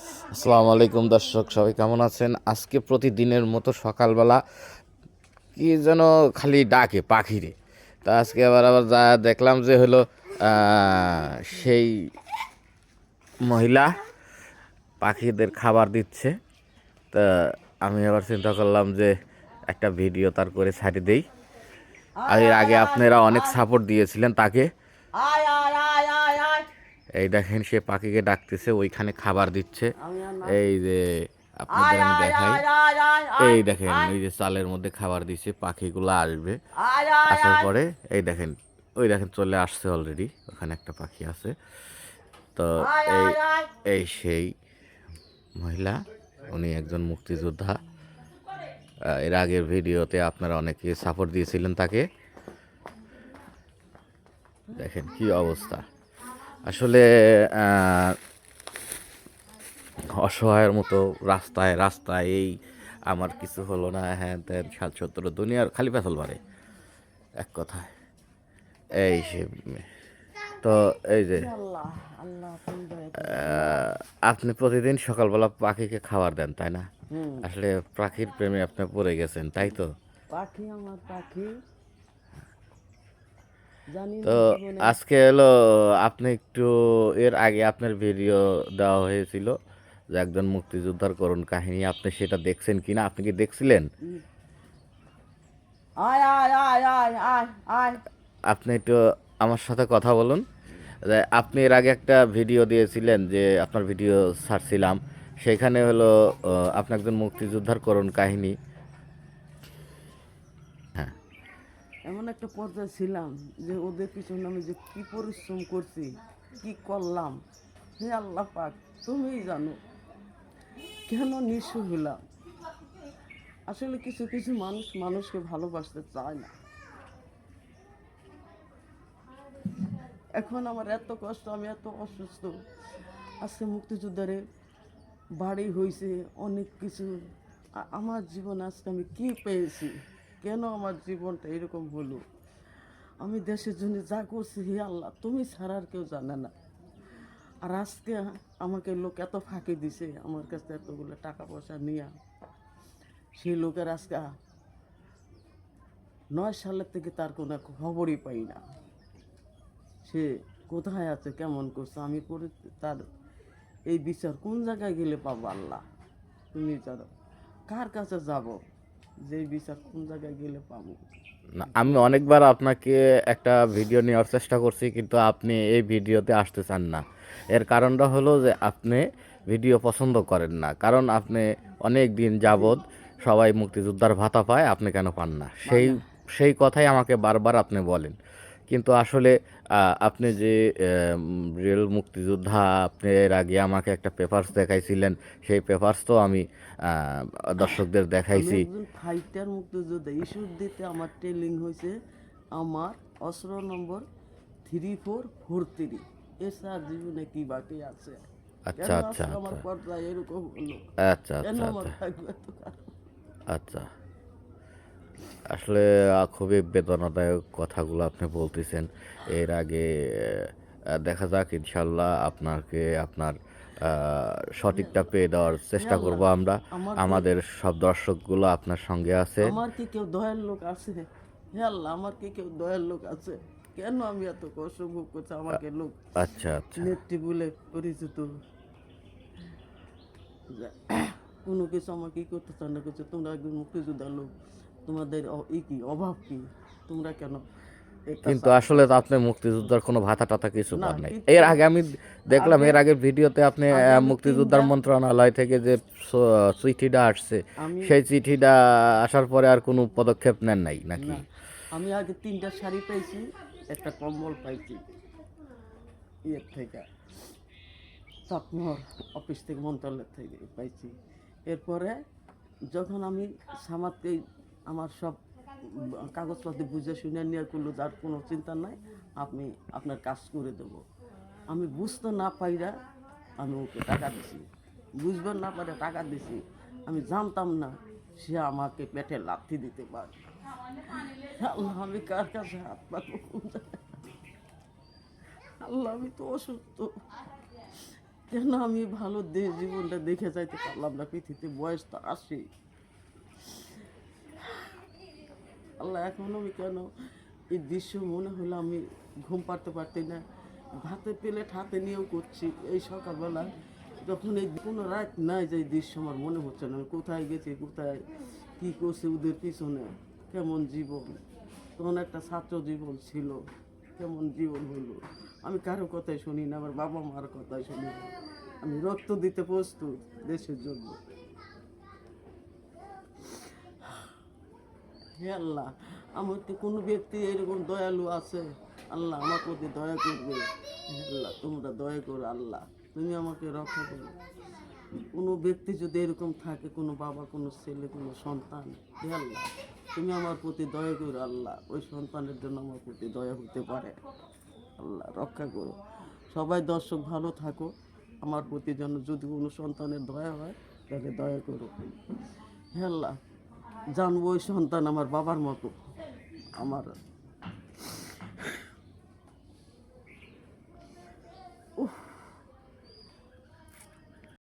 আসসালামু আলাইকুম দর্শক, সবাই কেমন আছেন? আজকে প্রতিদিনের মতো সকালবেলা কি যেন খালি ডাকে পাখিরে। তা আজকে আবার আবার যা দেখলাম যে হলো সেই মহিলা পাখিদের খাবার দিচ্ছে। তা আমি আবার চিন্তা করলাম যে একটা ভিডিও তার করে ছাড়ি দেই। আর এর আগে আপনারা অনেক সাপোর্ট দিয়েছিলেন তাকে। এই দেখেন সে পাখিকে ডাকতেছে ওইখানে খাবার দিচ্ছে। এই যে আপনাদের আমি দেখাই। এই দেখেন এই যে চালের মধ্যে খাবার দিচ্ছে পাখিগুলো আসবে। আসার পরে এই দেখেন ওই দেখেন চলে আসছে অলরেডি ওখানে একটা পাখি আছে। তো এই এই সেই মহিলা উনি একজন মুক্তিযোদ্ধা। এর আগের ভিডিওতে আপনারা অনেকে সাপোর্ট দিয়েছিলেন তাকে। দেখেন কি অবস্থা। আসলে অসহায়ের মতো রাস্তায় রাস্তায় এই আমার কিছু হলো না। হ্যাঁ তেন সাত সত্তর দুনিয়ার খালি পেছল মারে এক কথায়। এই সে তো এই যে আপনি প্রতিদিন সকালবেলা পাখিকে খাবার দেন তাই না? আসলে পাখির প্রেমে আপনি পড়ে গেছেন তাই তো? পাখি আমার পাখি। তো আজকে হলো আপনি একটু এর আগে আপনার ভিডিও দেওয়া হয়েছিল যে একজন মুক্তিযোদ্ধার করুণ কাহিনী আপনি সেটা দেখছেন কিনা? আপনি কি দেখছিলেন? আপনি একটু আমার সাথে কথা বলুন। যে আপনি এর আগে একটা ভিডিও দিয়েছিলেন যে আপনার ভিডিও ছাড়ছিলাম। সেখানে হলো আপনি একজন মুক্তিযোদ্ধার করুণ কাহিনী হ্যাঁ এমন একটা পর্যায়ে ছিলাম যে ওদের পিছনে আমি যে কি পরিশ্রম করছি, কি করলাম, হে আল্লাহ পাক, তুমিই জানো কেন নিঃস্ব হলাম আসলে কিছু কিছু মানুষ মানুষকে ভালোবাসতে চায় না। এখন আমার এত কষ্ট, আমি এত অসুস্থ। আজকে মুক্তিযোদ্ধারে বাড়ি হয়েছে অনেক কিছু। আমার জীবন আজকে আমি কি পেয়েছি? কেন আমার জীবনটা এরকম হলো? আমি দেশের জন্য যা করছি হে আল্লাহ, তুমি ছাড়া আর কেউ জানে না। আর আজকে আমাকে লোক এত ফাঁকি দিছে আমার কাছে এতগুলো টাকা পয়সা নিয়ে। সেই লোকের আজকে নয় সালের থেকে তার কোনো খবরই পাই না। সে কোথায় আছে, কেমন করছে, আমি করে তার এই বিচার কোন জায়গায় গেলে পাবো আল্লাহ? তুমি জানো, কার কাছে যাব? যে বিচার কোন জায়গায় গেলে পাবো? না, আমি অনেকবার আপনাকে একটা ভিডিও নেওয়ার চেষ্টা করছি কিন্তু আপনি এই ভিডিওতে আসতে চান না। এর কারণটা হলো যে আপনি ভিডিও পছন্দ করেন না। কারণ আপনি অনেক দিন যাবৎ সবাই মুক্তিযোদ্ধার ভাতা পায় আপনি কেন পান না? সেই সেই কথাই আমাকে বারবার আপনি বলেন। কিন্তু আসলে আপনি যে রিয়েল মুক্তিযোদ্ধা আপনি এর আগে আমাকে একটা পেপারস দেখাইছিলেন সেই পেপারস তো আমি দর্শকদের দেখাইছি। ফাইটার মুক্তিযোদ্ধা ইস্যুর দিতে আমার ট্রেনিং হয়েছে আমার অস্ত্র নম্বর থ্রি ফোর ফোর থ্রি এছাড়া জীবনে কি বাকি আছে? আচ্ছা আচ্ছা আচ্ছা। এরকম হলো? আচ্ছা আচ্ছা আমার আচ্ছা থাকবে এত খারাপ? আচ্ছা আসলে খুবই বেদনাদায়ক কথাগুলো আপনি বলতেছেন। এর আগে দেখা যাক ইনশাল্লাহ আপনাকে আপনার সঠিকটা পেয়ে দেওয়ার চেষ্টা করব আমরা আমাদের সব দর্শকগুলো আপনার সঙ্গে আছে। আমার কি কেউ দয়ার লোক আছে? হে আল্লাহ আমার কি কেউ লোক আছে? কেন আমি এত কষ্ট ভোগ করছি আমাকে লোক আচ্ছা আচ্ছা। নেত্রী বলে পরিচিত? কোনো কিছু আমার কি করতে চান না কিছু তোমরা একজন মুক্তিযোদ্ধার লোক। তোমাদের ই কি অভাব কি? তোমরা কেন কিন্তু আসলে তো আপনি মুক্তিযোদ্ধার কোনো ভাতা টাতা কিছু পান নাই। এর আগে আমি দেখলাম এর আগের ভিডিওতে আপনি মুক্তিযোদ্ধার মন্ত্রণালয় থেকে যে চিঠিটা আসছে সেই চিঠিটা আসার পরে আর কোনো পদক্ষেপ নেন নাই নাকি? আমি আগে তিনটা শাড়ি পাইছি একটা কম্বল পাইছি ইয়ের থেকে চাকমোহর অফিস থেকে মন্ত্রণালয় থেকে পাইছি। এরপরে যখন আমি সামাদকে আমার সব কাগজপত্র বুঝে শুনে নিয়ে করল যার কোনো চিন্তা নাই, আপনি আপনার কাজ করে দেবো। আমি বুঝতে না পাইরা আমি ওকে টাকা দিছি। বুঝবেন না পারে টাকা দিছি। আমি জানতাম না সে আমাকে পেটে লাথি দিতে পারে। আল্লাহ, আমি কার কাছে হাত পাতবো? আল্লাহ, আমি তো অসুস্থ। কেন আমি ভালো দেশ জীবনটা দেখে যাইতে পারলাম না? পৃথিবীতে বয়স তো আসে আল্লাহ এখন আমি কেন? এই দৃশ্য মনে হলো আমি ঘুম পাড়তে পারতি না। ভাতে প্লেট হাতে নিয়েও করছি। এই সকালবেলা যখন এই কোনো রাত নাই যে এই দৃশ্য আমার মনে হচ্ছে না। কোথায় গেছি, কোথায়, কী করছে, ওদের পিছনে কেমন জীবন? তখন একটা ছাত্র জীবন ছিল, কেমন জীবন হলো? আমি কারও কথাই শুনি না, আমার বাবা মার কথাই শুনি না। আমি রক্ত দিতে প্রস্তুত দেশের জন্য। হে আল্লাহ, আমার তো কোনো ব্যক্তি এরকম দয়ালু আছে। আল্লাহ আমার প্রতি দয়া করবে। আল্লাহ, তোমরা দয়া করো আল্লাহ, তুমি আমাকে রক্ষা করো। কোনো ব্যক্তি যদি এরকম থাকে, কোনো বাবা, কোনো ছেলে, কোনো সন্তান, হে আল্লাহ, তুমি আমার প্রতি দয়া করো আল্লাহ, ওই সন্তানের জন্য আমার প্রতি দয়া হতে পারে। আল্লাহ, রক্ষা করো। সবাই দর্শক, ভালো থাকো। আমার প্রতি যেন যদি কোনো সন্তানের দয়া হয় তাহলে দয়া করো। হে আল্লাহ জানব ওই সন্তান আমার বাবার মতো আমার